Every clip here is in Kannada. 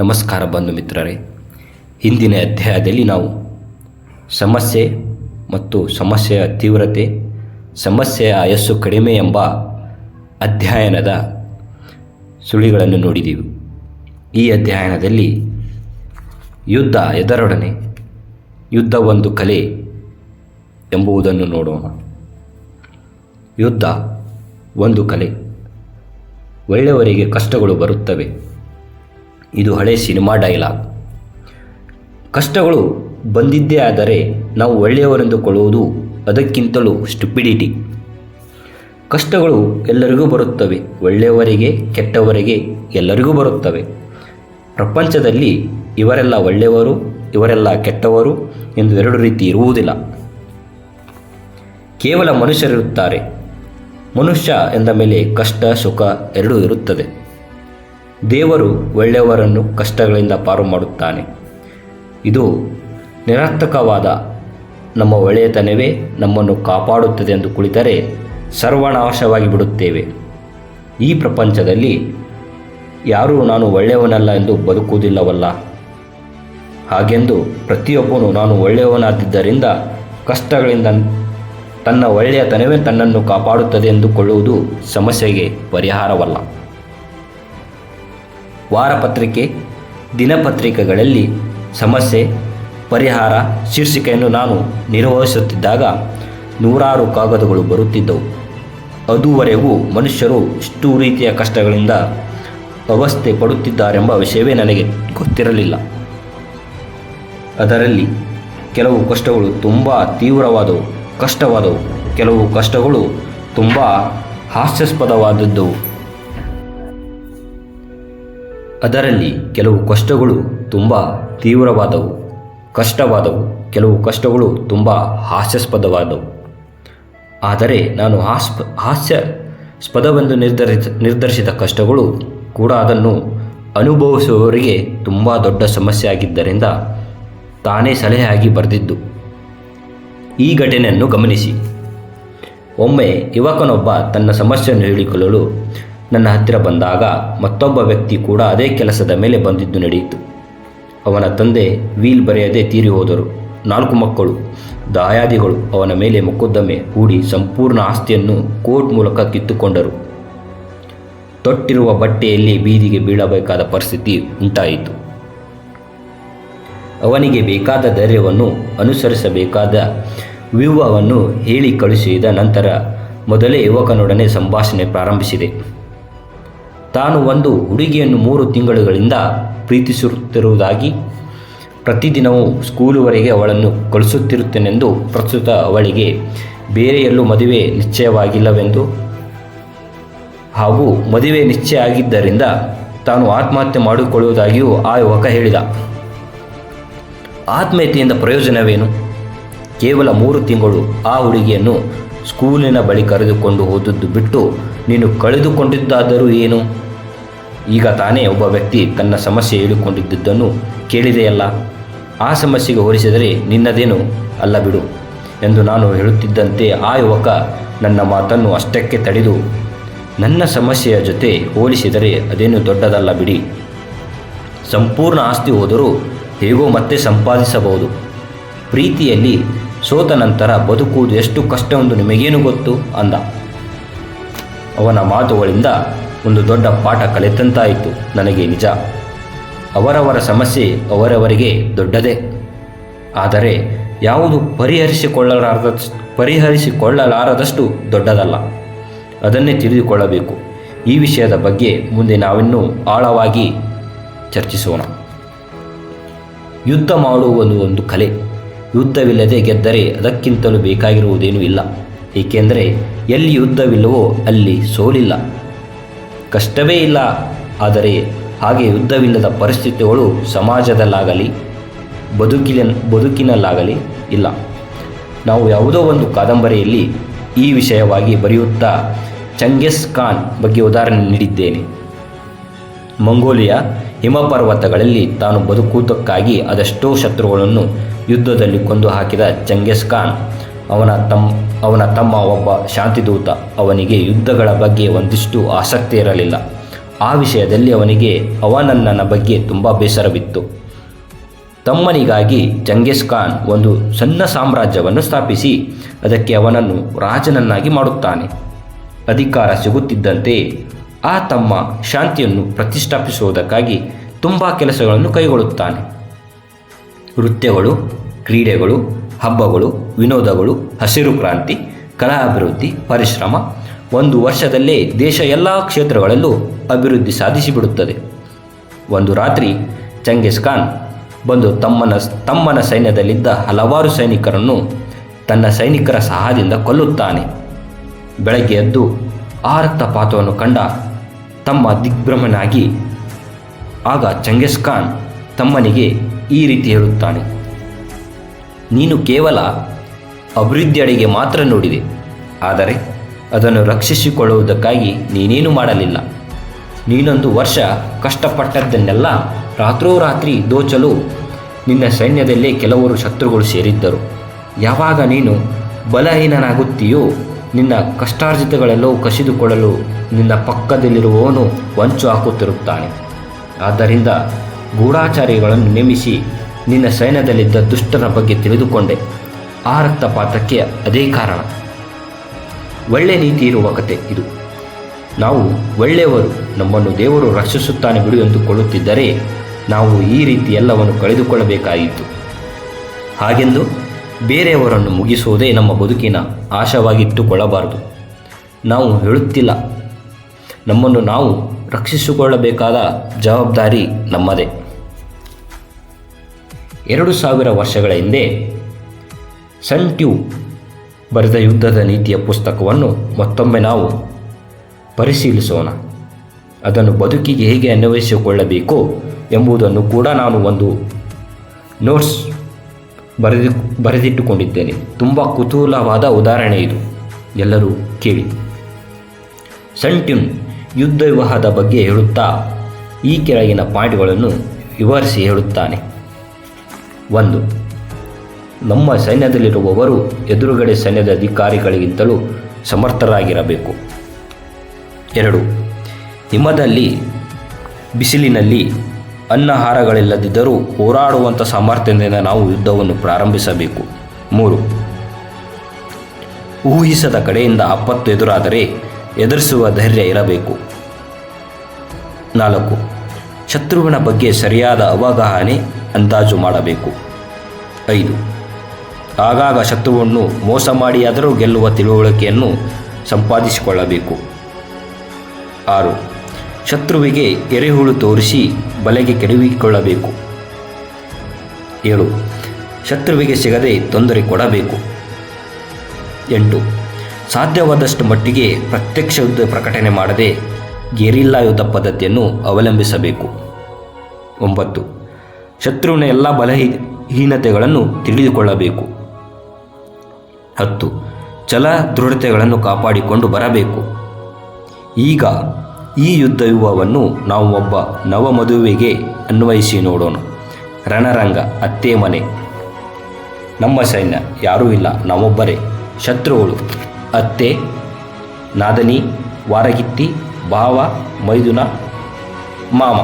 ನಮಸ್ಕಾರ ಬಂಧು ಮಿತ್ರರೇ. ಹಿಂದಿನ ಅಧ್ಯಾಯದಲ್ಲಿ ನಾವು ಸಮಸ್ಯೆ ಮತ್ತು ಸಮಸ್ಯೆಯ ತೀವ್ರತೆ, ಸಮಸ್ಯೆಯ ಆಯಸ್ಸು ಕಡಿಮೆ ಎಂಬ ಅಧ್ಯಯನದ ಸುಳಿಗಳನ್ನು ನೋಡಿದೆವು. ಈ ಅಧ್ಯಯನದಲ್ಲಿ ಯುದ್ಧ ಎದರೊಡನೆ, ಯುದ್ಧ ಒಂದು ಕಲೆ ಎಂಬುದನ್ನು ನೋಡೋಣ. ಯುದ್ಧ ಒಂದು ಕಲೆ. ಒಳ್ಳೆಯವರಿಗೆ ಕಷ್ಟಗಳು ಬರುತ್ತವೆ. ಇದು ಹಳೆ ಸಿನಿಮಾ ಡೈಲಾಗ್. ಕಷ್ಟಗಳು ಬಂದಿದ್ದೇ ಆದರೆ ನಾವು ಒಳ್ಳೆಯವರೆಂದುಕೊಳ್ಳುವುದು ಅದಕ್ಕಿಂತಲೂ ಸ್ಟುಪಿಡಿಟಿ. ಕಷ್ಟಗಳು ಎಲ್ಲರಿಗೂ ಬರುತ್ತವೆ, ಒಳ್ಳೆಯವರಿಗೆ, ಕೆಟ್ಟವರಿಗೆ ಎಲ್ಲರಿಗೂ ಬರುತ್ತವೆ. ಪ್ರಪಂಚದಲ್ಲಿ ಇವರೆಲ್ಲ ಒಳ್ಳೆಯವರು, ಇವರೆಲ್ಲ ಕೆಟ್ಟವರು ಎಂದು ಎರಡು ರೀತಿ ಇರುವುದಿಲ್ಲ. ಕೇವಲ ಮನುಷ್ಯರಿರುತ್ತಾರೆ. ಮನುಷ್ಯ ಎಂದ ಮೇಲೆ ಕಷ್ಟ, ಸುಖ ಎರಡೂ ಇರುತ್ತದೆ. ದೇವರು ಒಳ್ಳೆಯವರನ್ನು ಕಷ್ಟಗಳಿಂದ ಪಾರು ಮಾಡುತ್ತಾನೆ. ಇದು ನಿರರ್ಥಕವಾದ ನಮ್ಮ ಒಳ್ಳೆಯತನವೇ ನಮ್ಮನ್ನು ಕಾಪಾಡುತ್ತದೆ ಎಂದು ಕುಳಿತರೆ ಸರ್ವನಾಶವಾಗಿ ಬಿಡುತ್ತೇವೆ. ಈ ಪ್ರಪಂಚದಲ್ಲಿ ಯಾರೂ ನಾನು ಒಳ್ಳೆಯವನಲ್ಲ ಎಂದು ಬದುಕುವುದಿಲ್ಲವಲ್ಲ. ಹಾಗೆಂದು ಪ್ರತಿಯೊಬ್ಬನು ನಾನು ಒಳ್ಳೆಯವನಾದ್ದರಿಂದ ಕಷ್ಟಗಳಿಂದ ತನ್ನ ಒಳ್ಳೆಯತನವೇ ತನ್ನನ್ನು ಕಾಪಾಡುತ್ತದೆ ಎಂದುಕೊಳ್ಳುವುದು ಸಮಸ್ಯೆಗೆ ಪರಿಹಾರವಲ್ಲ. ವಾರಪತ್ರಿಕೆ, ದಿನಪತ್ರಿಕೆಗಳಲ್ಲಿ ಸಮಸ್ಯೆ, ಪರಿಹಾರ, ಶೀರ್ಷಿಕೆಯನ್ನು ನಾನು ನಿರ್ವಹಿಸುತ್ತಿದ್ದಾಗ ನೂರಾರು ಕಾಗದಗಳು ಬರುತ್ತಿದ್ದವು. ಅದುವರೆಗೂ ಮನುಷ್ಯರು ಇಷ್ಟು ರೀತಿಯ ಕಷ್ಟಗಳಿಂದ ಅವಸ್ಥೆ ಪಡುತ್ತಿದ್ದಾರೆಂಬ ವಿಷಯವೇ ನನಗೆ ಗೊತ್ತಿರಲಿಲ್ಲ. ಅದರಲ್ಲಿ ಕೆಲವು ಕಷ್ಟಗಳು ತುಂಬ ತೀವ್ರವಾದವು. ಕಷ್ಟವಾದವು. ಕೆಲವು ಕಷ್ಟಗಳು ತುಂಬ ಹಾಸ್ಯಾಸ್ಪದವಾದದ್ದವು. ಅದರಲ್ಲಿ ಕೆಲವು ಕಷ್ಟಗಳು ತುಂಬ ತೀವ್ರವಾದವು. ಕಷ್ಟವಾದವು. ಕೆಲವು ಕಷ್ಟಗಳು ತುಂಬ ಹಾಸ್ಯಾಸ್ಪದವಾದವು. ಆದರೆ ನಾನು ಹಾಸ್ಪ, ಹಾಸ್ಯಾಸ್ಪದವೆಂದು ನಿರ್ಧರಿಸ ನಿರ್ಧರಿಸಿದ ಕಷ್ಟಗಳು ಕೂಡ ಅದನ್ನು ಅನುಭವಿಸುವವರಿಗೆ ತುಂಬ ದೊಡ್ಡ ಸಮಸ್ಯೆ ಆಗಿದ್ದರಿಂದ ತಾನೇ ಸಲಹೆಯಾಗಿ ಬರೆದಿದ್ದು. ಈ ಘಟನೆಯನ್ನು ಗಮನಿಸಿ. ಒಮ್ಮೆ ಯುವಕನೊಬ್ಬ ತನ್ನ ಸಮಸ್ಯೆಯನ್ನು ಹೇಳಿಕೊಳ್ಳಲು ನನ್ನ ಹತ್ತಿರ ಬಂದಾಗ ಮತ್ತೊಬ್ಬ ವ್ಯಕ್ತಿ ಕೂಡ ಅದೇ ಕೆಲಸದ ಮೇಲೆ ಬಂದಿದ್ದು ನಡೆಯಿತು. ಅವನ ತಂದೆ ವೀಲ್ ಬರೆಯದೆ ತೀರಿ ಹೋದರು. ನಾಲ್ಕು ಮಕ್ಕಳು, ದಾಯಾದಿಗಳು ಅವನ ಮೇಲೆ ಮೊಕದ್ದಮೆ ಹೂಡಿ ಸಂಪೂರ್ಣ ಆಸ್ತಿಯನ್ನು ಕೋರ್ಟ್ ಮೂಲಕ ಕಿತ್ತುಕೊಂಡರು. ತೊಟ್ಟಿರುವ ಬಟ್ಟೆಯಲ್ಲಿ ಬೀದಿಗೆ ಬೀಳಬೇಕಾದ ಪರಿಸ್ಥಿತಿ ಉಂಟಾಯಿತು. ಅವನಿಗೆ ಬೇಕಾದ ಧೈರ್ಯವನ್ನು ಅನುಸರಿಸಬೇಕಾದ ವ್ಯೂಹವನ್ನು ಹೇಳಿ ಕಳುಹಿಸಿದ ನಂತರ ಮೊದಲೇ ಯುವಕನೊಡನೆ ಸಂಭಾಷಣೆ ಪ್ರಾರಂಭಿಸಿದೆ. ತಾನು ಒಂದು ಹುಡುಗಿಯನ್ನು ಮೂರು ತಿಂಗಳುಗಳಿಂದ ಪ್ರೀತಿಸುತ್ತಿರುವುದಾಗಿ ಪ್ರತಿದಿನವೂ ಸ್ಕೂಲುವರೆಗೆ ಅವಳನ್ನು ಕಳಿಸುತ್ತಿರುತ್ತೇನೆಂದು ಪ್ರಸ್ತುತ ಅವಳಿಗೆ ಬೇರೆಯಲ್ಲೂ ಮದುವೆ ನಿಶ್ಚಯವಾಗಿಲ್ಲವೆಂದು ಹಾಗೂ ಮದುವೆ ನಿಶ್ಚಯ ಆಗಿದ್ದರಿಂದ ತಾನು ಆತ್ಮಹತ್ಯೆ ಮಾಡಿಕೊಳ್ಳುವುದಾಗಿಯೂ ಆ ಯುವಕ ಹೇಳಿದ. ಆತ್ಮಹತ್ಯೆಯಿಂದ ಪ್ರಯೋಜನವೇನು? ಕೇವಲ ಮೂರು ತಿಂಗಳು ಆ ಹುಡುಗಿಯನ್ನು ಸ್ಕೂಲಿನ ಬಳಿ ಕರೆದುಕೊಂಡು ಹೋದದ್ದು ಬಿಟ್ಟು ನೀನು ಕಳೆದುಕೊಂಡಿದ್ದಾದರೂ ಏನು? ಈಗ ತಾನೇ ಒಬ್ಬ ವ್ಯಕ್ತಿ ತನ್ನ ಸಮಸ್ಯೆ ಹೇಳಿಕೊಂಡಿದ್ದುದನ್ನು ಕೇಳಿದೆಯಲ್ಲ? ಆ ಸಮಸ್ಯೆಗೆ ಹೋಲಿಸಿದರೆ ನಿನ್ನದೇನು? ಅಲ್ಲ ಬಿಡು. ಎಂದು ನಾನು ಹೇಳುತ್ತಿದ್ದಂತೆ ಆ ಯುವಕ ನನ್ನ ಮಾತನ್ನು ಅಷ್ಟಕ್ಕೆ ತಡೆದು, ನನ್ನ ಸಮಸ್ಯೆಯ ಜೊತೆ ಹೋಲಿಸಿದರೆ ಅದೇನು ದೊಡ್ಡದಲ್ಲ ಬಿಡಿ. ಸಂಪೂರ್ಣ ಆಸ್ತಿ ಹೋದರೂ ಹೇಗೋ ಮತ್ತೆ ಸಂಪಾದಿಸಬಹುದು. ಪ್ರೀತಿಯಲ್ಲಿ ಸೋತ ನಂತರ ಬದುಕುವುದು ಎಷ್ಟು ಕಷ್ಟವೆಂದು ನಿಮಗೇನು ಗೊತ್ತು? ಅಂದ. ಅವನ ಮಾತುಗಳಿಂದ ಒಂದು ದೊಡ್ಡ ಪಾಠ ಕಲಿತಂತಾಯಿತು. ನನಗೆ ನಿಜ. ಅವರವರ ಸಮಸ್ಯೆ ಅವರವರಿಗೆ ದೊಡ್ಡದೇ. ಆದರೆ ಯಾವುದು ಪರಿಹರಿಸಿಕೊಳ್ಳಲಾರದ ಪರಿಹರಿಸಿಕೊಳ್ಳಲಾರದಷ್ಟು ದೊಡ್ಡದಲ್ಲ. ಅದನ್ನೇ ತಿಳಿದುಕೊಳ್ಳಬೇಕು. ಈ ವಿಷಯದ ಬಗ್ಗೆ ಮುಂದೆ ನಾವಿನ್ನೂ ಆಳವಾಗಿ ಚರ್ಚಿಸೋಣ. ಯುದ್ಧ ಮಾಡುವುದು ಒಂದು ಕಲೆ. ಯುದ್ಧವಿಲ್ಲದೆ ಗೆದ್ದರೆ ಅದಕ್ಕಿಂತಲೂ ಬೇಕಾಗಿರುವುದೇನೂ ಇಲ್ಲ. ಏಕೆಂದರೆ ಎಲ್ಲಿ ಯುದ್ಧವಿಲ್ಲವೋ ಅಲ್ಲಿ ಸೋಲಿಲ್ಲ. ಕಷ್ಟವೇ ಇಲ್ಲ, ಆದರೆ ಹಾಗೆ ಯುದ್ಧವಿಲ್ಲದ ಪರಿಸ್ಥಿತಿಗಳು ಸಮಾಜದಲ್ಲಾಗಲಿ, ಬದುಕಿನ ಬದುಕಿನಲ್ಲಾಗಲಿ ಇಲ್ಲ. ನಾವು ಯಾವುದೋ ಒಂದು ಕಾದಂಬರಿಯಲ್ಲಿ ಈ ವಿಷಯವಾಗಿ ಬರೆಯುತ್ತಾ ಚಂಗೆಸ್ ಖಾನ್ ಬಗ್ಗೆ ಉದಾಹರಣೆ ನೀಡಿದ್ದೇನೆ. ಮಂಗೋಲಿಯಾ ಹಿಮಪರ್ವತಗಳಲ್ಲಿ ತಾನು ಬದುಕುವುದಕ್ಕಾಗಿ ಅದೆಷ್ಟೋ ಶತ್ರುಗಳನ್ನು ಯುದ್ಧದಲ್ಲಿ ಕೊಂದು ಹಾಕಿದ ಚಂಗೆಸ್ ಖಾನ್ ಅವನ ತಮ್ಮ ಅವನ ತಮ್ಮ ಒಬ್ಬ ಶಾಂತಿದೂತ ಅವನಿಗೆ ಯುದ್ಧಗಳ ಬಗ್ಗೆ ಒಂದಿಷ್ಟು ಆಸಕ್ತಿ ಇರಲಿಲ್ಲ. ಆ ವಿಷಯದಲ್ಲಿ ಅವನಿಗೆ ಅವನನ್ನನ ಬಗ್ಗೆ ತುಂಬ ಬೇಸರವಿತ್ತು. ತಮ್ಮನಿಗಾಗಿ ಜಂಗೀಸ್ ಖಾನ್ ಒಂದು ಸಣ್ಣ ಸಾಮ್ರಾಜ್ಯವನ್ನು ಸ್ಥಾಪಿಸಿ ಅದಕ್ಕೆ ಅವನನ್ನು ರಾಜನನ್ನಾಗಿ ಮಾಡುತ್ತಾನೆ. ಅಧಿಕಾರ ಸಿಗುತ್ತಿದ್ದಂತೆ ಆ ತಮ್ಮ ಶಾಂತಿಯನ್ನು ಪ್ರತಿಷ್ಠಾಪಿಸುವುದಕ್ಕಾಗಿ ತುಂಬ ಕೆಲಸಗಳನ್ನು ಕೈಗೊಳ್ಳುತ್ತಾನೆ. ನೃತ್ಯಗಳು, ಕ್ರೀಡೆಗಳು ಹಬ್ಬಗಳು, ವಿನೋದಗಳು, ಹಸಿರು ಕ್ರಾಂತಿ, ಕಲಾ ಅಭಿವೃದ್ಧಿ, ಪರಿಶ್ರಮ ಒಂದು ವರ್ಷದಲ್ಲೇ ದೇಶ ಎಲ್ಲ ಕ್ಷೇತ್ರಗಳಲ್ಲೂ ಅಭಿವೃದ್ಧಿ ಸಾಧಿಸಿಬಿಡುತ್ತದೆ. ಒಂದು ರಾತ್ರಿ ಚಂಗೇಸ್ ಖಾನ್ ಬಂದು ತಮ್ಮನ ತಮ್ಮನ ಸೈನ್ಯದಲ್ಲಿದ್ದ ಹಲವಾರು ಸೈನಿಕರನ್ನು ತನ್ನ ಸೈನಿಕರ ಸಹಾಯದಿಂದ ಕೊಲ್ಲುತ್ತಾನೆ. ಬೆಳಗ್ಗೆ ಎದ್ದು ಆ ರಕ್ತಪಾತವನ್ನು ಕಂಡ ತಮ್ಮ ದಿಗ್ಭ್ರಮನಾಗಿ ಆಗ ಚಂಗೇಸ್ ಖಾನ್ ತಮ್ಮನಿಗೆ ಈ ರೀತಿ ಹೇಳುತ್ತಾನೆ. ನೀನು ಕೇವಲ ಅಭಿವೃದ್ಧಿಯಡೆಗೆ ಮಾತ್ರ ನೋಡಿದೆ. ಆದರೆ ಅದನ್ನು ರಕ್ಷಿಸಿಕೊಳ್ಳುವುದಕ್ಕಾಗಿ ನೀನೇನು ಮಾಡಲಿಲ್ಲ. ನೀನೊಂದು ವರ್ಷ ಕಷ್ಟಪಟ್ಟದ್ದನ್ನೆಲ್ಲ ರಾತ್ರೋರಾತ್ರಿ ದೋಚಲು ನಿನ್ನ ಸೈನ್ಯದಲ್ಲೇ ಕೆಲವರು ಶತ್ರುಗಳು ಸೇರಿದ್ದರು. ಯಾವಾಗ ನೀನು ಬಲಹೀನನಾಗುತ್ತೀಯೋ, ನಿನ್ನ ಕಷ್ಟಾರ್ಜಿತಗಳೆಲ್ಲವೂ ಕಸಿದುಕೊಳ್ಳಲು ನಿನ್ನ ಪಕ್ಕದಲ್ಲಿರುವವನು ವಂಚು ಹಾಕುತ್ತಿರುತ್ತಾನೆ. ಆದ್ದರಿಂದ ಗೂಢಾಚಾರಿಗಳನ್ನು ನೇಮಿಸಿ ನಿನ್ನ ಸೈನ್ಯದಲ್ಲಿದ್ದ ದುಷ್ಟರ ಬಗ್ಗೆ ತಿಳಿದುಕೊಂಡೆ. ಆ ರಕ್ತಪಾತಕ್ಕೆ ಅದೇ ಕಾರಣ. ಒಳ್ಳೆ ನೀತಿ ಇರುವ ಕತೆ ಇದು. ನಾವು ಒಳ್ಳೆಯವರು ನಮ್ಮನ್ನು ದೇವರು ರಕ್ಷಿಸುತ್ತಾನೆ ಬಿಡು ಎಂದುಕೊಳ್ಳುತ್ತಿದ್ದರೆ ನಾವು ಈ ರೀತಿ ಎಲ್ಲವನ್ನು ಕಳೆದುಕೊಳ್ಳಬೇಕಾಯಿತು. ಹಾಗೆಂದು ಬೇರೆಯವರನ್ನು ಮುಗಿಸುವುದೇ ನಮ್ಮ ಬದುಕಿನ ಆಶವಾಗಿಟ್ಟುಕೊಳ್ಳಬಾರದು. ನಾವು ಹೇಳುತ್ತಿಲ್ಲ. ನಮ್ಮನ್ನು ನಾವು ರಕ್ಷಿಸಿಕೊಳ್ಳಬೇಕಾದ ಜವಾಬ್ದಾರಿ ನಮ್ಮದೇ. ಎರಡು ಸಾವಿರ ವರ್ಷಗಳ ಹಿಂದೆ ಸನ್ ಟ್ಯೂ ಬರೆದ ಯುದ್ಧದ ನೀತಿಯ ಪುಸ್ತಕವನ್ನು ಮತ್ತೊಮ್ಮೆ ನಾವು ಪರಿಶೀಲಿಸೋಣ. ಅದನ್ನು ಬದುಕಿಗೆ ಹೇಗೆ ಅನ್ವಯಿಸಿಕೊಳ್ಳಬೇಕು ಎಂಬುದನ್ನು ಕೂಡ ನಾನು ಒಂದು ನೋಟ್ಸ್ ಬರೆದು, ಬರೆದಿಟ್ಟುಕೊಂಡಿದ್ದೇನೆ. ತುಂಬ ಕುತೂಹಲವಾದ ಉದಾಹರಣೆ ಇದು. ಎಲ್ಲರೂ ಕೇಳಿ. ಸಂಟ್ಯೂನ್ ಯುದ್ಧ ವಿವಾಹದ ಬಗ್ಗೆ ಹೇಳುತ್ತಾ, ಈ ಕೆಳಗಿನ ಪಾಯಿಂಟ್ಗಳನ್ನು ವಿವರಿಸಿ ಹೇಳುತ್ತಾನೆ. ಒಂದು. ನಮ್ಮ ಸೈನ್ಯದಲ್ಲಿರುವವರು ಎದುರುಗಡೆ ಸೈನ್ಯದ ಅಧಿಕಾರಿಗಳಿಗಿಂತಲೂ ಸಮರ್ಥರಾಗಿರಬೇಕು. ಎರಡು. ಹಿಮದಲ್ಲಿ ಬಿಸಿಲಿನಲ್ಲಿ ಅನ್ನಹಾರಗಳಿಲ್ಲದಿದ್ದರೂ ಹೋರಾಡುವಂಥ ಸಾಮರ್ಥ್ಯದಿಂದ ನಾವು ಯುದ್ಧವನ್ನು ಪ್ರಾರಂಭಿಸಬೇಕು. ಮೂರು. ಊಹಿಸದ ಕಡೆಯಿಂದ ಆಪತ್ತು ಎದುರಾದರೆ ಎದುರಿಸುವ ಧೈರ್ಯ ಇರಬೇಕು. ನಾಲ್ಕು. ಶತ್ರುವಿನ ಬಗ್ಗೆ ಸರಿಯಾದ ಅವಗಾಹನೆ ಅಂದಾಜು ಮಾಡಬೇಕು. ಐದು. ಆಗಾಗ ಶತ್ರುವನ್ನು ಮೋಸ ಮಾಡಿಯಾದರೂ ಗೆಲ್ಲುವ ತಿಳುವಳಿಕೆಯನ್ನು ಸಂಪಾದಿಸಿಕೊಳ್ಳಬೇಕು. ಆರು. ಶತ್ರುವಿಗೆ ಎರೆಹುಳು ತೋರಿಸಿ ಬಲೆಗೆ ಕೆಡವಿಕೊಳ್ಳಬೇಕು. ಏಳು. ಶತ್ರುವಿಗೆ ಸಿಗದೆ ತೊಂದರೆ ಕೊಡಬೇಕು. ಎಂಟು. ಸಾಧ್ಯವಾದಷ್ಟು ಮಟ್ಟಿಗೆ ಪ್ರತ್ಯಕ್ಷ ಯುದ್ಧ ಪ್ರಕಟಣೆ ಮಾಡದೆ ಗೆರಿಲ್ಲಾ ಯುದ್ಧ ಪದ್ಧತಿಯನ್ನು ಅವಲಂಬಿಸಬೇಕು. ಒಂಬತ್ತು. ಶತ್ರುವಿನ ಎಲ್ಲ ಬಲಹೀನತೆಗಳನ್ನು ತಿಳಿದುಕೊಳ್ಳಬೇಕು. ಹತ್ತು ಛಲ ದೃಢತೆಗಳನ್ನು ಕಾಪಾಡಿಕೊಂಡು ಬರಬೇಕು. ಈಗ ಈ ಯುದ್ಧ ಯುವವನ್ನು ನಾವು ಒಬ್ಬ ನವಮದುವೆಗೆ ಅನ್ವಯಿಸಿ ನೋಡೋಣ. ರಣರಂಗ, ಅತ್ತೆ ಮನೆ. ನಮ್ಮ ಸೈನ್ಯ ಯಾರೂ ಇಲ್ಲ, ನಾವೊಬ್ಬರೇ. ಶತ್ರುಗಳು, ಅತ್ತೆ, ನಾದನಿ, ವಾರಗಿತ್ತಿ, ಭಾವ, ಮೈದುನ, ಮಾಮ.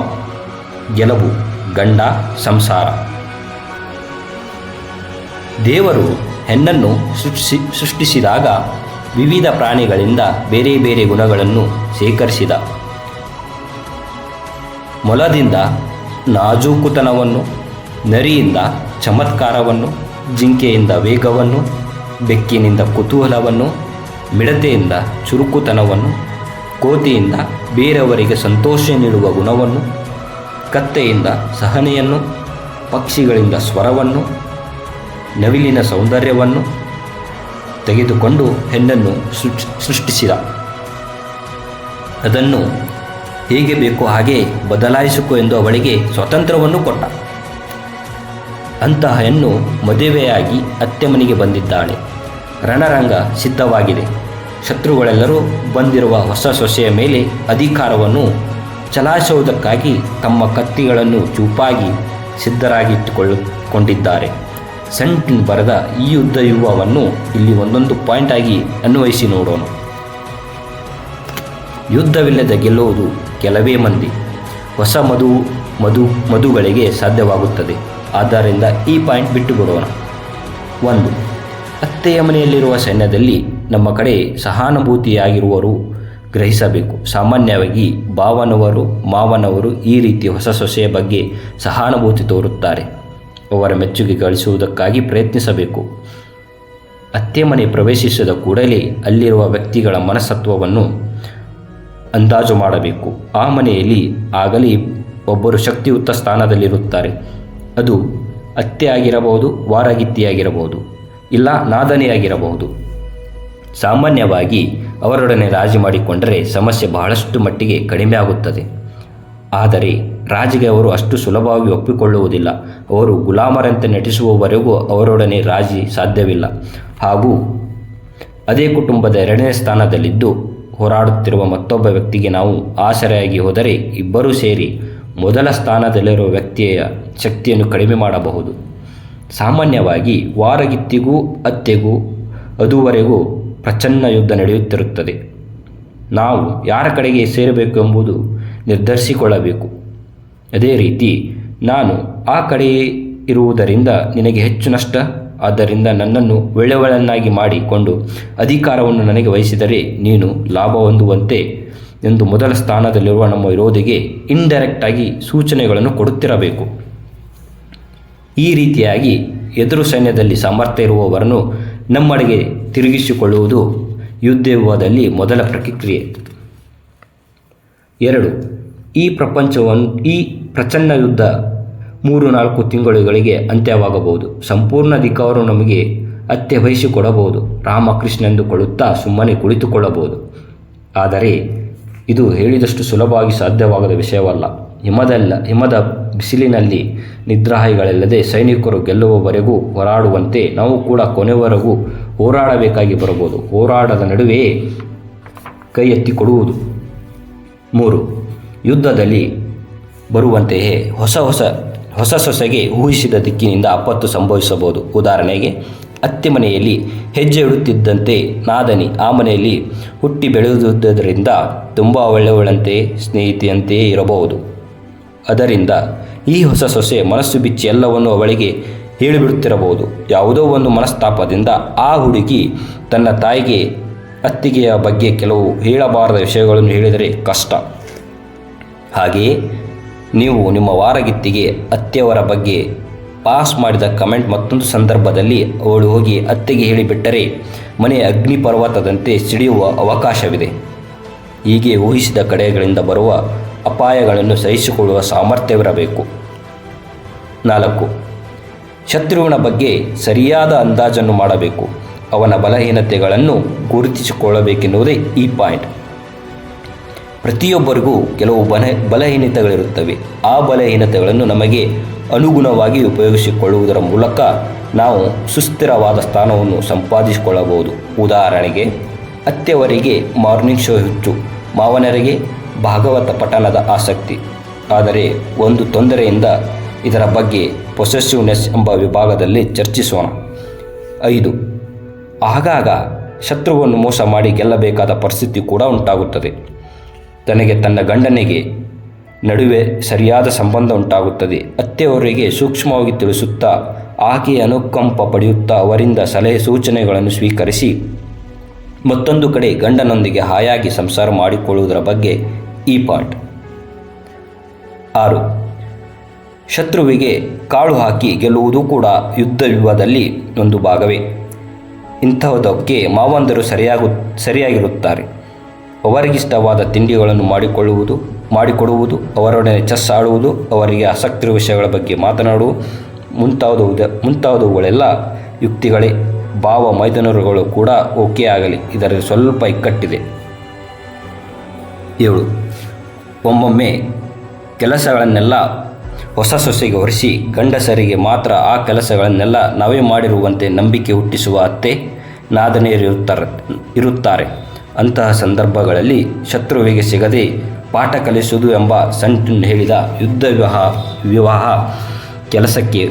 ಗೆಲುವು. ಗಂಡ, ಸಂಸಾರ. ದೇವರು ಹೆಣ್ಣನ್ನು ಸೃಷ್ಟಿಸಿ ಸೃಷ್ಟಿಸಿದಾಗ ವಿವಿಧ ಪ್ರಾಣಿಗಳಿಂದ ಬೇರೆ ಬೇರೆ ಗುಣಗಳನ್ನು ಶೇಖರಿಸಿದ. ಮೊಲದಿಂದ ನಾಜೂಕುತನವನ್ನು, ನರಿಯಿಂದ ಚಮತ್ಕಾರವನ್ನು, ಜಿಂಕೆಯಿಂದ ವೇಗವನ್ನು, ಬೆಕ್ಕಿನಿಂದ ಕುತೂಹಲವನ್ನು, ಮಿಡತೆಯಿಂದ ಚುರುಕುತನವನ್ನು, ಕೋತಿಯಿಂದ ಬೇರೆಯವರಿಗೆ ಸಂತೋಷ ನೀಡುವ ಗುಣವನ್ನು ಕತ್ತೆಯಿಂದ ಸಹನೆಯನ್ನು, ಪಕ್ಷಿಗಳಿಂದ ಸ್ವರವನ್ನು, ನವಿಲಿನ ಸೌಂದರ್ಯವನ್ನು ತೆಗೆದುಕೊಂಡು ಹೆಣ್ಣನ್ನು ಸೃಷ್ಟಿ, ಸೃಷ್ಟಿಸಿದ. ಅದನ್ನು ಹೇಗೆ ಬೇಕೋ ಹಾಗೆ ಬದಲಾಯಿಸಿಕೊ ಎಂದು ಅವಳಿಗೆ ಸ್ವಾತಂತ್ರ್ಯವನ್ನು ಕೊಟ್ಟ. ಅಂತಹ ಹೆಣ್ಣು ಮದುವೆಯಾಗಿ ಅತ್ತೆ ಮನೆಗೆ ಬಂದಿದ್ದಾಳೆ. ರಣರಂಗ ಸಿದ್ಧವಾಗಿದೆ. ಶತ್ರುಗಳೆಲ್ಲರೂ ಬಂದಿರುವ ಹೊಸ ಸೊಸೆಯ ಮೇಲೆ ಅಧಿಕಾರವನ್ನು ಚಲಾಯಿಸುವುದಕ್ಕಾಗಿ ತಮ್ಮ ಕತ್ತಿಗಳನ್ನು ಚೂಪಾಗಿ ಸಿದ್ಧರಾಗಿಟ್ಟುಕೊಳ್ಳುಕೊಂಡಿದ್ದಾರೆ. ಸೆಂಟಿನ್ ಬರೆದ ಈ ಯುದ್ಧ ಯುವವನ್ನು ಇಲ್ಲಿ ಒಂದೊಂದು ಪಾಯಿಂಟ್ ಆಗಿ ಅನ್ವಯಿಸಿ ನೋಡೋಣ. ಯುದ್ಧವಿಲ್ಲದೆ ಗೆಲ್ಲುವುದು ಕೆಲವೇ ಮಂದಿ. ಹೊಸ ಮಧು ಮಧು, ಮಧುಗಳಿಗೆ ಸಾಧ್ಯವಾಗುತ್ತದೆ. ಆದ್ದರಿಂದ ಈ ಪಾಯಿಂಟ್ ಬಿಟ್ಟು ಬಿಡೋಣ ಒಂದು, ಅತ್ತೆಯ ಮನೆಯಲ್ಲಿರುವ ಸೈನ್ಯದಲ್ಲಿ ನಮ್ಮ ಕಡೆ ಸಹಾನುಭೂತಿಯಾಗಿರುವರು ಗ್ರಹಿಸಬೇಕು. ಸಾಮಾನ್ಯವಾಗಿ ಭಾವನವರು, ಮಾವನವರು ಈ ರೀತಿ ಹೊಸ ಸೊಸೆಯ ಬಗ್ಗೆ ಸಹಾನುಭೂತಿ ತೋರುತ್ತಾರೆ. ಅವರ ಮೆಚ್ಚುಗೆ ಗಳಿಸುವುದಕ್ಕಾಗಿ ಪ್ರಯತ್ನಿಸಬೇಕು. ಅತ್ತೆ ಮನೆ ಪ್ರವೇಶಿಸಿದ ಕೂಡಲೇ ಅಲ್ಲಿರುವ ವ್ಯಕ್ತಿಗಳ ಮನಸ್ತತ್ವವನ್ನು ಅಂದಾಜು ಮಾಡಬೇಕು. ಆ ಮನೆಯಲ್ಲಿ ಆಗಲಿ ಒಬ್ಬರು ಶಕ್ತಿಯುತ ಸ್ಥಾನದಲ್ಲಿರುತ್ತಾರೆ. ಅದು ಅತ್ತೆ ಆಗಿರಬಹುದು ವಾರಗಿತ್ತಿಯಾಗಿರಬಹುದು ಇಲ್ಲ ನಾದನೆಯಾಗಿರಬಹುದು. ಸಾಮಾನ್ಯವಾಗಿ ಅವರೊಡನೆ ರಾಜಿ ಮಾಡಿಕೊಂಡರೆ ಸಮಸ್ಯೆ ಬಹಳಷ್ಟು ಮಟ್ಟಿಗೆ ಕಡಿಮೆ ಆಗುತ್ತದೆ. ಆದರೆ ರಾಜಿಗೆ ಅವರು ಅಷ್ಟು ಸುಲಭವಾಗಿ ಒಪ್ಪಿಕೊಳ್ಳುವುದಿಲ್ಲ. ಅವರು ಗುಲಾಮರಂತೆ ನಟಿಸುವವರೆಗೂ ಅವರೊಡನೆ ರಾಜಿ ಸಾಧ್ಯವಿಲ್ಲ. ಹಾಗೂ ಅದೇ ಕುಟುಂಬದ ಎರಡನೇ ಸ್ಥಾನದಲ್ಲಿದ್ದು ಹೋರಾಡುತ್ತಿರುವ ಮತ್ತೊಬ್ಬ ವ್ಯಕ್ತಿಗೆ ನಾವು ಆಸರೆಯಾಗಿ ಹೋದರೆ ಇಬ್ಬರೂ ಸೇರಿ ಮೊದಲ ಸ್ಥಾನದಲ್ಲಿರುವ ವ್ಯಕ್ತಿಯ ಶಕ್ತಿಯನ್ನು ಕಡಿಮೆ ಮಾಡಬಹುದು. ಸಾಮಾನ್ಯವಾಗಿ ವಾರಗಿತ್ತಿಗೂ, ಅತ್ತೆಗೂ, ಅದುವರೆಗೂ ಪ್ರಚನ್ನ ಯುದ್ಧ ನಡೆಯುತ್ತಿರುತ್ತದೆ. ನಾವು ಯಾರ ಕಡೆಗೆ ಸೇರಬೇಕು ಎಂಬುದು ನಿರ್ಧರಿಸಿಕೊಳ್ಳಬೇಕು. ಅದೇ ರೀತಿ ನಾನು ಆ ಕಡೆಯೇ ಇರುವುದರಿಂದ ನಿನಗೆ ಹೆಚ್ಚು ನಷ್ಟ. ಆದ್ದರಿಂದ ನನ್ನನ್ನು ಒಳ್ಳೆಯವಳನ್ನಾಗಿ ಮಾಡಿಕೊಂಡು ಅಧಿಕಾರವನ್ನು ನನಗೆ ವಹಿಸಿದರೆ ನೀನು ಲಾಭ ಹೊಂದುವಂತೆ ಎಂದು ಮೊದಲ ಸ್ಥಾನದಲ್ಲಿರುವ ನಮ್ಮ ವಿರೋಧಿಗೆ ಇಂಡೈರೆಕ್ಟಾಗಿ ಸೂಚನೆಗಳನ್ನು ಕೊಡುತ್ತಿರಬೇಕು. ಈ ರೀತಿಯಾಗಿ ಎದುರು ಸೈನ್ಯದಲ್ಲಿ ಸಾಮರ್ಥ್ಯ ಇರುವವರನ್ನು ನಮ್ಮಡೆಗೆ ತಿರುಗಿಸಿಕೊಳ್ಳುವುದು ಯುದ್ಧವಾದಲ್ಲಿ ಮೊದಲ ಪ್ರತಿಕ್ರಿಯೆ. ಎರಡು, ಈ ಪ್ರಪಂಚವನ್ನು ಈ ಪ್ರಚಂಡ ಯುದ್ಧ ಮೂರು ನಾಲ್ಕು ತಿಂಗಳುಗಳಿಗೆ ಅಂತ್ಯವಾಗಬಹುದು. ಸಂಪೂರ್ಣ ಅಧಿಕಾರವು ನಮಗೆ ಅತ್ತೆ ವಹಿಸಿಕೊಡಬಹುದು ರಾಮಕೃಷ್ಣ ಎಂದುಕೊಳ್ಳುತ್ತಾ ಸುಮ್ಮನೆ ಕುಳಿತುಕೊಳ್ಳಬಹುದು. ಆದರೆ, ಇದು ಹೇಳಿದಷ್ಟು ಸುಲಭವಾಗಿ ಸಾಧ್ಯವಾಗದ ವಿಷಯವಲ್ಲ. ಹಿಮದಲ್ಲ, ಹಿಮದ ಬಿಸಿಲಿನಲ್ಲಿ ನಿದ್ರಾಹಿಗಳಿಲ್ಲದೆ ಸೈನಿಕರು ಗೆಲ್ಲುವವರೆಗೂ ಹೋರಾಡುವಂತೆ ನಾವು ಕೂಡ ಕೊನೆವರೆಗೂ ಹೋರಾಡಬೇಕಾಗಿ ಬರಬಹುದು. ಹೋರಾಟದ ನಡುವೆಯೇ ಕೈ ಎತ್ತಿಕೊಡುವುದು ಮೂರು, ಯುದ್ಧದಲ್ಲಿ ಬರುವಂತೆಯೇ ಹೊಸ ಹೊಸ ಹೊಸ ಸೊಸೆಗೆ ಊಹಿಸಿದ ದಿಕ್ಕಿನಿಂದ ಆಪತ್ತು ಸಂಭವಿಸಬಹುದು. ಉದಾಹರಣೆಗೆ, ಅತ್ತೆ ಮನೆಯಲ್ಲಿ ಹೆಜ್ಜೆ ಇಡುತ್ತಿದ್ದಂತೆ ನಾದನಿ ಆ ಮನೆಯಲ್ಲಿ ಹುಟ್ಟಿ ಬೆಳೆಯುವುದರಿಂದ ತುಂಬ ಒಳ್ಳೆಯವಳಂತೆ, ಸ್ನೇಹಿತೆಯಂತೆಯೇ ಇರಬಹುದು. ಅದರಿಂದ ಈ ಹೊಸ ಸೊಸೆ ಮನಸ್ಸು ಬಿಚ್ಚಿ ಎಲ್ಲವನ್ನು ಅವಳಿಗೆ ಹೇಳಿಬಿಡುತ್ತಿರಬಹುದು. ಯಾವುದೋ ಒಂದು ಮನಸ್ತಾಪದಿಂದ ಆ ಹುಡುಗಿ ತನ್ನ ತಾಯಿಗೆ ಅತ್ತಿಗೆಯ ಬಗ್ಗೆ ಕೆಲವು ಹೇಳಬಾರದ ವಿಷಯಗಳನ್ನು ಹೇಳಿದರೆ ಕಷ್ಟ. ಹಾಗೆಯೇ ನೀವು ನಿಮ್ಮ ವಾರಗಿತ್ತಿಗೆ ಅತ್ತೆಯವರ ಬಗ್ಗೆ ಪಾಸ್ ಮಾಡಿದ ಕಮೆಂಟ್ ಮತ್ತೊಂದು ಸಂದರ್ಭದಲ್ಲಿ ಅವಳು ಹೋಗಿ ಅತ್ತೆಗೆ ಹೇಳಿಬಿಟ್ಟರೆ ಮನೆ ಅಗ್ನಿ ಪರ್ವತದಂತೆ ಸಿಡಿಯುವ ಅವಕಾಶವಿದೆ. ಹೀಗೆ ಊಹಿಸಿದ ಕಡೆಗಳಿಂದ ಬರುವ ಅಪಾಯಗಳನ್ನು ಸಹಿಸಿಕೊಳ್ಳುವ ಸಾಮರ್ಥ್ಯವಿರಬೇಕು. ನಾಲ್ಕು, ಶತ್ರುವಿನ ಬಗ್ಗೆ ಸರಿಯಾದ ಅಂದಾಜನ್ನು ಮಾಡಬೇಕು. ಅವನ ಬಲಹೀನತೆಗಳನ್ನು ಗುರುತಿಸಿಕೊಳ್ಳಬೇಕೆನ್ನುವುದೇ ಈ ಪಾಯಿಂಟ್. ಪ್ರತಿಯೊಬ್ಬರಿಗೂ ಕೆಲವು ಬಲ ಬಲಹೀನತೆಗಳಿರುತ್ತವೆ. ಆ ಬಲಹೀನತೆಗಳನ್ನು ನಮಗೆ ಅನುಗುಣವಾಗಿ ಉಪಯೋಗಿಸಿಕೊಳ್ಳುವುದರ ಮೂಲಕ ನಾವು ಸುಸ್ಥಿರವಾದ ಸ್ಥಾನವನ್ನು ಸಂಪಾದಿಸಿಕೊಳ್ಳಬಹುದು. ಉದಾಹರಣೆಗೆ ಅತ್ತೆಯವರಿಗೆ ಮಾರ್ನಿಂಗ್ ಶೋ ಹೆಚ್ಚು, ಮಾವನರಿಗೆ ಭಾಗವತ ಪಠಣದ ಆಸಕ್ತಿ. ಆದರೆ ಒಂದು ತೊಂದರೆಯಿಂದ ಇದರ ಬಗ್ಗೆ ಪೊಸೆಸಿವ್ನೆಸ್ ಎಂಬ ವಿಭಾಗದಲ್ಲಿ ಚರ್ಚಿಸೋಣ. ಐದು. ಆಗಾಗ ಶತ್ರುವನ್ನು ಮೋಸ ಮಾಡಿ ಗೆಲ್ಲಬೇಕಾದ ಪರಿಸ್ಥಿತಿ ಕೂಡ ಉಂಟಾಗುತ್ತದೆ. ತನಗೆ ತನ್ನ ಗಂಡನಿಗೆ ನಡುವೆ ಸರಿಯಾದ ಸಂಬಂಧ ಉಂಟಾಗುತ್ತದೆ. ಅತ್ತೆಯವರಿಗೆ ಸೂಕ್ಷ್ಮವಾಗಿ ತಿಳಿಸುತ್ತಾ ಆಕೆಯ ಅನುಕಂಪ ಪಡೆಯುತ್ತಾ ಅವರಿಂದ ಸಲಹೆ ಸೂಚನೆಗಳನ್ನು ಸ್ವೀಕರಿಸಿ ಮತ್ತೊಂದು ಕಡೆ ಗಂಡನೊಂದಿಗೆ ಹಾಯಾಗಿ ಸಂಸಾರ ಮಾಡಿಕೊಳ್ಳುವುದರ ಬಗ್ಗೆ ಈ ಪಾಠ ಆರು. ಶತ್ರುವಿಗೆ ಕಾಳು ಹಾಕಿ ಗೆಲ್ಲುವುದು ಕೂಡ ಯುದ್ಧ ವಿವಾದದಲ್ಲಿ ಒಂದು ಭಾಗವೇ. ಇಂತಹದಕ್ಕೆ ಮಾವಂದರು ಸರಿಯಾಗು, ಸರಿಯಾಗಿರುತ್ತಾರೆ. ಅವರಿಗಿಷ್ಟವಾದ ತಿಂಡಿಗಳನ್ನು ಮಾಡಿಕೊಳ್ಳುವುದು, ಮಾಡಿಕೊಡುವುದು, ಅವರೊಡನೆ ಚೆಸ್ ಆಡುವುದು, ಅವರಿಗೆ ಆಸಕ್ತಿರುವ ವಿಷಯಗಳ ಬಗ್ಗೆ ಮಾತನಾಡುವುದು ಮುಂತಾದವುದ ಮುಂತಾದವುಗಳೆಲ್ಲ ಯುಕ್ತಿಗಳೇ. ಭಾವ ಮೈದಾನರುಗಳು ಕೂಡ ಓಕೆ ಆಗಲಿ. ಇದರಲ್ಲಿ ಸ್ವಲ್ಪ ಇಕ್ಕಟ್ಟಿದೆ. ಏಳು. ಒಮ್ಮೊಮ್ಮೆ ಕೆಲಸಗಳನ್ನೆಲ್ಲ ಹೊಸ ಸೊಸೆಗೆ ಹೊರಿಸಿ ಗಂಡಸರಿಗೆ ಮಾತ್ರ ಆ ಕೆಲಸಗಳನ್ನೆಲ್ಲ ನಾವೇ ಮಾಡಿರುವಂತೆ ನಂಬಿಕೆ ಹುಟ್ಟಿಸುವ ಅತ್ತೆ ನಾದನೆಯರಿರುತ್ತಾರೆ, ಇರುತ್ತಾರೆ. ಅಂತಹ ಸಂದರ್ಭಗಳಲ್ಲಿ ಶತ್ರುವಿಗೆ ಸಿಗದೆ ಪಾಠ ಕಲಿಸುವುದು ಎಂಬ ಸಂಟು ಹೇಳಿದ ಯುದ್ಧ ವಿವಾಹ ವಿವಾಹ ಕೆಲಸಕ್ಕೆ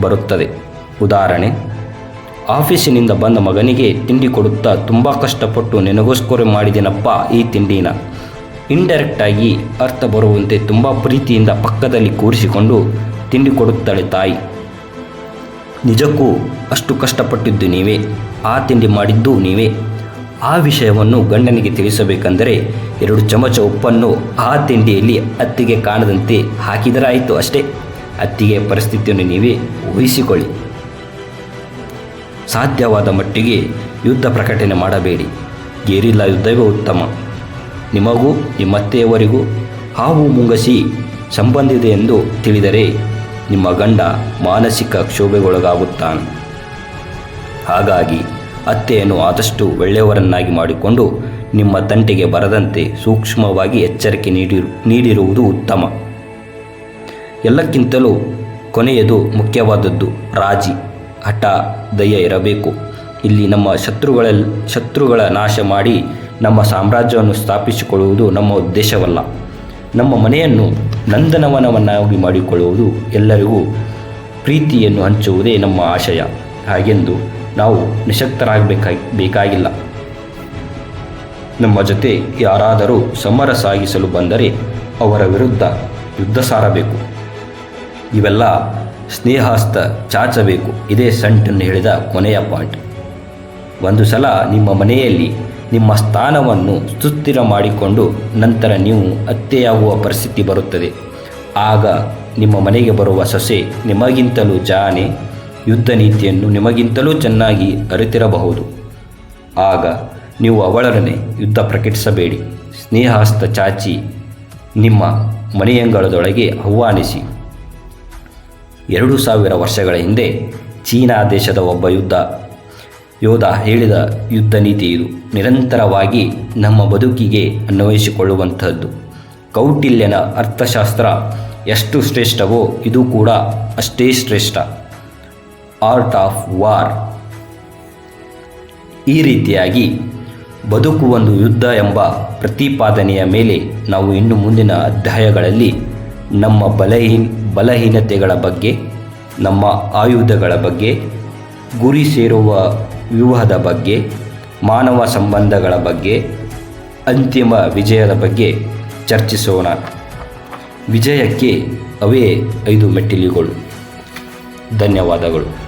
ಬರುತ್ತದೆ. ಉದಾಹರಣೆ, ಆಫೀಸಿನಿಂದ ಬಂದ ಮಗನಿಗೆ ತಿಂಡಿ ಕೊಡುತ್ತಾ ತುಂಬ ಕಷ್ಟಪಟ್ಟು ನಿನಗೋಸ್ಕರ ಮಾಡಿದೆನಪ್ಪ ಈ ತಿಂಡಿನ. ಇಂಡೈರೆಕ್ಟಾಗಿ ಅರ್ಥ ಬರುವಂತೆ ತುಂಬ ಪ್ರೀತಿಯಿಂದ ಪಕ್ಕದಲ್ಲಿ ಕೂರಿಸಿಕೊಂಡು ತಿಂಡಿ ಕೊಡುತ್ತಾಳೆ ತಾಯಿ. ನಿಜಕ್ಕೂ ಅಷ್ಟು ಕಷ್ಟಪಟ್ಟಿದ್ದು ನೀವೇ, ಆ ತಿಂಡಿ ಮಾಡಿದ್ದು ನೀವೇ. ಆ ವಿಷಯವನ್ನು ಗಂಡನಿಗೆ ತಿಳಿಸಬೇಕೆಂದರೆ ಎರಡು ಚಮಚ ಉಪ್ಪನ್ನು ಆ ತಿಂಡಿಯಲ್ಲಿ ಅತ್ತಿಗೆ ಕಾಣದಂತೆ ಹಾಕಿದರಾಯಿತು ಅಷ್ಟೇ. ಅತ್ತಿಗೆ ಪರಿಸ್ಥಿತಿಯನ್ನು ನೀವೇ ಊಹಿಸಿಕೊಳ್ಳಿ. ಸಾಧ್ಯವಾದ ಮಟ್ಟಿಗೆ ಯುದ್ಧ ಪ್ರಕಟಣೆ ಮಾಡಬೇಡಿ. ಗೇರಿಲ್ಲ ಯುದ್ಧವೇ ಉತ್ತಮ. ನಿಮಗೂ ನಿಮ್ಮತ್ತೆಯವರಿಗೂ ಹಾವು ಮುಂಗಸಿ ಸಂಬಂಧಿದೆ ಎಂದು ತಿಳಿದರೆ ನಿಮ್ಮ ಗಂಡ ಮಾನಸಿಕ ಕ್ಷೋಭೆಗೊಳಗಾಗುತ್ತಾನೆ. ಹಾಗಾಗಿ ಅತ್ತೆಯನ್ನು ಆದಷ್ಟು ಒಳ್ಳೆಯವರನ್ನಾಗಿ ಮಾಡಿಕೊಂಡು ನಿಮ್ಮ ತಂಟೆಗೆ ಬರದಂತೆ ಸೂಕ್ಷ್ಮವಾಗಿ ಎಚ್ಚರಿಕೆ ನೀಡಿ, ನೀಡಿರುವುದು ಉತ್ತಮ. ಎಲ್ಲಕ್ಕಿಂತಲೂ ಕೊನೆಯದು ಮುಖ್ಯವಾದದ್ದು ರಾಜಿ. ಹಠ ದಯ ಇರಬೇಕು. ಇಲ್ಲಿ ನಮ್ಮ ಶತ್ರುಗಳ ಶತ್ರುಗಳ ನಾಶ ಮಾಡಿ ನಮ್ಮ ಸಾಮ್ರಾಜ್ಯವನ್ನು ಸ್ಥಾಪಿಸಿಕೊಳ್ಳುವುದು ನಮ್ಮ ಉದ್ದೇಶವಲ್ಲ. ನಮ್ಮ ಮನೆಯನ್ನು ನಂದನವನವನ್ನಾಗಿ ಮಾಡಿಕೊಳ್ಳುವುದು ಎಲ್ಲರಿಗೂ ಪ್ರೀತಿಯನ್ನು ಹಂಚುವುದೇ ನಮ್ಮ ಆಶಯ. ಹಾಗೆಂದು ನಾವು ನಿಶಕ್ತರಾಗಬೇಕಾಗಿ ಬೇಕಾಗಿಲ್ಲ ನಮ್ಮ ಜೊತೆ ಯಾರಾದರೂ ಸಮರ ಸಾಗಿಸಲು ಬಂದರೆ ಅವರ ವಿರುದ್ಧ ಯುದ್ಧ ಸಾರಬೇಕು. ಇವೆಲ್ಲ ಸ್ನೇಹಾಸ್ತ ಚಾಚಬೇಕು. ಇದೇ ಸಂಟನ್ನು ಹೇಳಿದ ಕೊನೆಯ ಪಾಯಿಂಟ್. ಒಂದು ಸಲ ನಿಮ್ಮ ಮನೆಯಲ್ಲಿ ನಿಮ್ಮ ಸ್ಥಾನವನ್ನು ಸುಸ್ಥಿರ ಮಾಡಿಕೊಂಡು ನಂತರ ನೀವು ಅತ್ತೆಯಾಗುವ ಪರಿಸ್ಥಿತಿ ಬರುತ್ತದೆ. ಆಗ ನಿಮ್ಮ ಮನೆಗೆ ಬರುವ ಸೊಸೆ ನಿಮಗಿಂತಲೂ ಜಾನೆ, ಯುದ್ಧ ನೀತಿಯನ್ನು ನಿಮಗಿಂತಲೂ ಚೆನ್ನಾಗಿ ಅರಿತಿರಬಹುದು. ಆಗ ನೀವು ಅವಳೊಡನೆ ಯುದ್ಧ ಪ್ರಕಟಿಸಬೇಡಿ. ಸ್ನೇಹಾಸ್ತ ಚಾಚಿ, ನಿಮ್ಮ ಮನೆಯಂಗಳದೊಳಗೆ ಆಹ್ವಾನಿಸಿ. ಎರಡು ಸಾವಿರ ವರ್ಷಗಳ ಹಿಂದೆ ಚೀನಾ ದೇಶದ ಒಬ್ಬ ಯುದ್ಧ ಯೋಧ ಹೇಳಿದ ಯುದ್ಧ ನೀತಿ ಇದು. ನಿರಂತರವಾಗಿ ನಮ್ಮ ಬದುಕಿಗೆ ಅನ್ವಯಿಸಿಕೊಳ್ಳುವಂಥದ್ದು ಕೌಟಿಲ್ಯನ ಅರ್ಥಶಾಸ್ತ್ರ ಎಷ್ಟು ಶ್ರೇಷ್ಠವೋ ಇದು ಕೂಡ ಅಷ್ಟೇ ಶ್ರೇಷ್ಠ. ಆರ್ಟ್ ಆಫ್ ವಾರ್ ಈ ರೀತಿಯಾಗಿ ಬದುಕು ಒಂದು ಯುದ್ಧ ಎಂಬ ಪ್ರತಿಪಾದನೆಯ ಮೇಲೆ ನಾವು ಇನ್ನು ಮುಂದಿನ ಅಧ್ಯಾಯಗಳಲ್ಲಿ ನಮ್ಮ ಬಲಹೀನ್, ಬಲಹೀನತೆಗಳ ಬಗ್ಗೆ, ನಮ್ಮ ಆಯುಧಗಳ ಬಗ್ಗೆ ಗುರಿ ಸೇರುವ ವ್ಯೂಹದ ಬಗ್ಗೆ ಮಾನವ ಸಂಬಂಧಗಳ ಬಗ್ಗೆ ಅಂತಿಮ ವಿಜಯದ ಬಗ್ಗೆ ಚರ್ಚಿಸೋಣ. ವಿಜಯಕ್ಕೆ ಅವೇ ಐದು ಮೆಟ್ಟಿಲುಗಳು. ಧನ್ಯವಾದಗಳು.